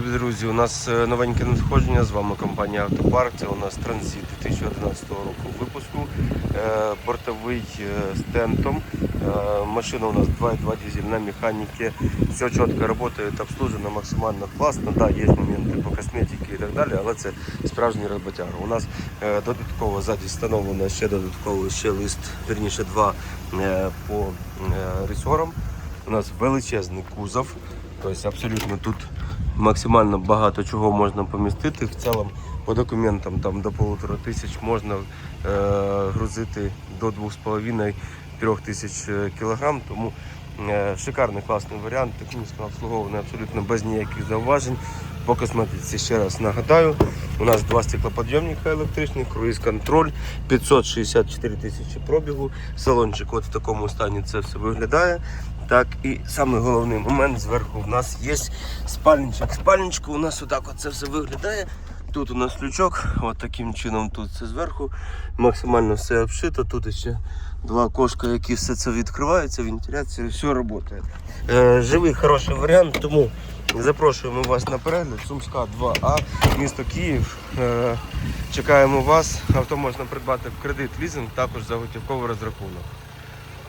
Друзі, у нас е, новеньке надходження. З вами компанія Автопарк. Це у нас транзит 2011 року випуску. Е, Бортовий е, з тентом. Машина у нас 2.2 дизель на механіці. Все чітко працює, обслужено максимально класно. Да, є моменти по косметиці і так далі, але це справжній роботяр. У нас додатково ззаді встановлено ще додатково ще лист, вірніше два по ресорам. У нас величезний кузов. Тобто абсолютно тут максимально багато чого можна помістити. В цілому по документам там до полутора тисяч можна е, грузити до 2,5-3 тисяч е, кілограм. Тому е, шикарний класний варіант, технічно обслуговуваний абсолютно без ніяких зауважень. По косметиці ще раз нагадаю, у нас два стеклоподйомника електричних, круїз-контроль, 564 тисячі пробігу. Салончик от в такому стані це все виглядає. Так, і самий головний момент зверху в нас є спальничок. Спальничку у нас отак от це все виглядає. Тут у нас лючок, от таким чином тут це зверху. Максимально все обшито. Тут ще два окошка, які все це відкриваються, вентиляція, все працює. Е, живий хороший варіант, тому запрошуємо вас на перегляд. Сумська 2А, місто Київ. Е, чекаємо вас. Авто можна придбати в кредит, лізинг, також за готівковий розрахунок.